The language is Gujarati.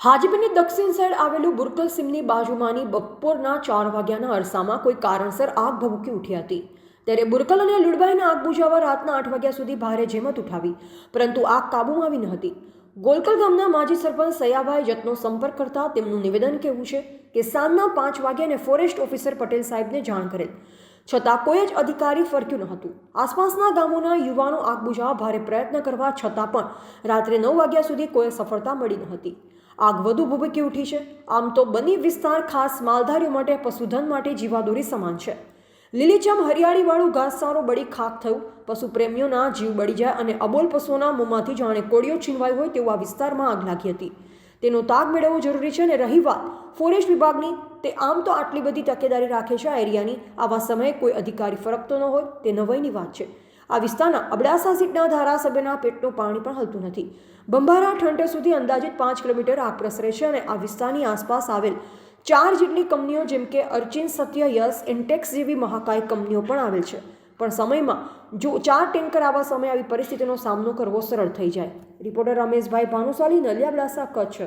હાજીપીરની દક્ષિણ સાઈડ આવેલું બુરકલ સિમની બાજુમાંની બપોરના ચાર વાગ્યાના અરસામાં કોઈ કારણસર આગ ભભૂકી ઉઠી હતી. ત્યારે બુરકલ અને લુડબાઈને આગ બુઝાવવા રાતના આઠ વાગ્યા સુધી ભારે જેમત ઉઠાવી, પરંતુ આગ કાબૂમાં આવી ન હતી. ગોલકલ ગામના માજી સરપંચ સયાભાઈ જતનો સંપર્ક કરતા તેમનું નિવેદન કેવું છે કે સાંજના પાંચ વાગ્યાને ફોરેસ્ટ ઓફિસર પટેલ સાહેબને જાણ કરેલ. છતાં કોઈ જ અધિકારી ફરક્યું ન હતું. આસપાસના ગામોના યુવાનો આગ બુઝાવવા ભારે પ્રયત્ન કરવા છતાં પણ રાત્રે નવ વાગ્યા સુધી કોઈ સફળતા મળી ન હતી. આગ વધુ ભૂભકી ઉઠી છે. આમ તો બની વિસ્તાર ખાસ માલધારીઓ માટે, પશુધન માટે જીવાદોરી સમાન છે. લીલીચમ હરિયાળીવાળું ઘાસચારો બળી ખાક થયું. પશુ પ્રેમીઓના જીવ બળી જાય અને અબોલ પશુઓના મોંમાંથી જાણે કોળીઓ છીનવાઈ હોય તેવું આ વિસ્તારમાં આગ લાગી હતી. તેનો તાગ મેળવવો જરૂરી છે અને રહી વાત ફોરેસ્ટ વિભાગની, તે આમ તો આટલી બધી તકેદારી રાખે છે આ એરિયાની, આવા સમયે કોઈ અધિકારી ફરકતો ન હોય, તે નવાઈની વાત છે. આ વિસ્તારના અબડાસા સીટના ધારાસભ્યના પેટનું પાણી પણ હલતું નથી. બંબારા ઠંડે સુધી અંદાજિત પાંચ કિલોમીટર આગ પ્રસરે છે અને આ વિસ્તારની આસપાસ આવેલ ચાર જેટલી કંપનીઓ જેમ કે અર્ચિન સત્ય યસ ઇન્ટેક્સ જેવી મહાકાય કંપનીઓ પણ આવેલ છે. પણ સમયમાં જો ચાર ટેન્કર આવા સમયે આવી પરિસ્થિતિનો સામનો કરવો સરળ થઈ જાય. રિપોર્ટર રમેશભાઈ ભાનુશાલી, નલિયા અબડાસા કચ્છ.